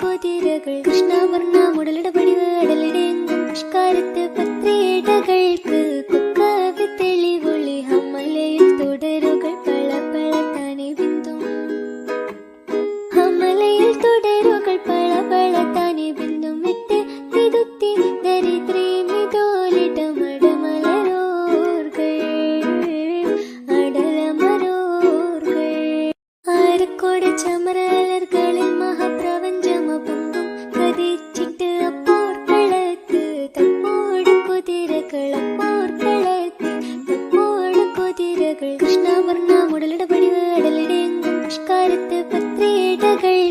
കുതിരകൾ കൃഷ്ണവർണ മുടലിടപടി വേടലിടെങ്കും പുഷ്കാലത്ത് പത്രി மலரோட சமரலர்களில் மகப்பிரபஞ்சம பொங்கும் கதிச்சிட்டு அப்போர்களத்து தப்போடு குதிரைகள் அப்போர்களத்து தப்போடு குதிரைகள். கிருஷ்ணாவர்ணா உடலிட படிவு அடலிடெங்கும் புஷ்காரத்து பத்திரேடகள்